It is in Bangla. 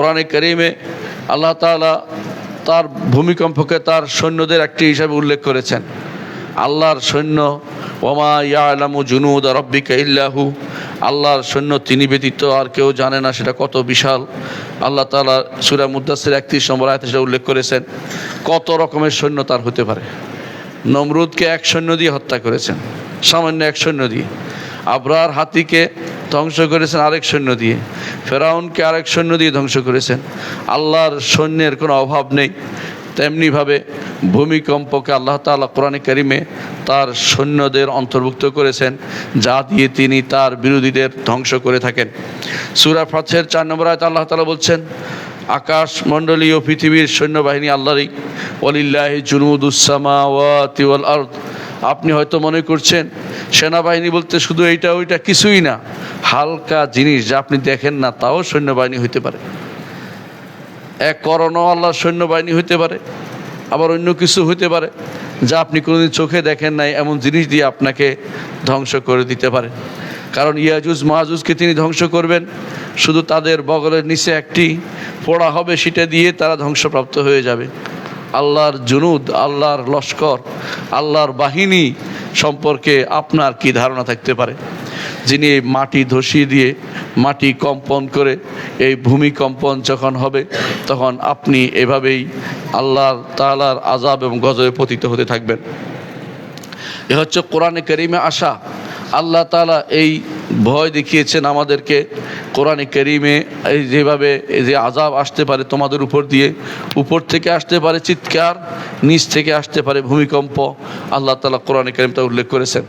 কোরআনে করিমে আল্লাহ তাআলা তার ভূমিকম্পকে তার সৈন্যদের একটি হিসাবে উল্লেখ করেছেন। আল্লাহর সৈন্য, ওমা ইয়া ইয়ালামু জুনুদ রব্বিকা ইল্লাহু, আল্লাহর সৈন্য তিনি ব্যতীত আর কেউ জানে না, সেটা কত বিশাল। আল্লাহ তাআলা সূরা মুদাসসির একত্রিশ নম্বর আয়াতে সেটা উল্লেখ করেছেন, কত রকমের সৈন্য তার হতে পারে। নমরুদকে এক সৈন্য দিয়ে হত্যা করেছেন, সামান্য এক সৈন্য দিয়ে। আবরার হাতিকে ধ্বংস করেছেন আরেক সৈন্য দিয়ে। ফেরাউনকে আরেক সৈন্য দিয়ে ধ্বংস করেছেন। আল্লাহর সৈন্যের কোনো অভাব নেই। তেমনিভাবে ভূমিকম্পকে আল্লাহ তালা কোরআনে কারিমে তার সৈন্যদের অন্তর্ভুক্ত করেছেন, যা দিয়ে তিনি তার বিরোধীদের ধ্বংস করে থাকেন। সুরা ফাতহের চার নম্বর আয়তে আল্লাহ তালা বলছেন আকাশ মণ্ডলী ও পৃথিবীর সৈন্যবাহিনী আল্লাহরই। ওলিল্লাহি জুনুদুসামাওয়াতি ওয়াল আরদ। আপনি হয়তো মনে করছেন, সেনাবাহিনী বলতে শুধু এইটা, ওইটা কিছুই না। হালকা জিনিস যা আপনি দেখেন না, তাও সৈন্যবাহিনী হইতে পারে। এক করোনা আল্লাহর সৈন্যবাহিনী হইতে পারে, আবার অন্য কিছু হইতে পারে, যা আপনি কোনোদিন চোখে দেখেন নাই, এমন জিনিস দিয়ে আপনাকে ধ্বংস করে দিতে পারে। কারণ ইয়াজুজ, মাহাজুজকে তিনি ধ্বংস করবেন, শুধু তাদের বগলের নিচে একটি পোড়া হবে, সেটা দিয়ে তারা ধ্বংসপ্রাপ্ত হয়ে যাবে। আল্লাহর জুনুদ, আল্লাহর লস্কর, আল্লাহর বাহিনী সম্পর্কে আপনার কি ধারণা থাকতে পারে? যিনি মাটি ধসিয়ে দিয়ে মাটি কম্পন করে এই ভূমিকম্পন যখন হবে, তখন আপনি এভাবেই আল্লাহর তালার আজাব এবং গজবে পতিত হতে থাকবেন। এ হচ্ছে কোরআনে করিমে আসা। আল্লাহ তালা এই ভয় দেখিয়েছেন আমাদেরকে কোরআনে করিমে, এই যেভাবে যে আজাব আসতে পারে তোমাদের উপর দিয়ে, উপর থেকে আসতে পারে চিৎকার, নিচ থেকে আসতে পারে ভূমিকম্প, আল্লাহ তালা কোরআনে করিম তা উল্লেখ করেছেন।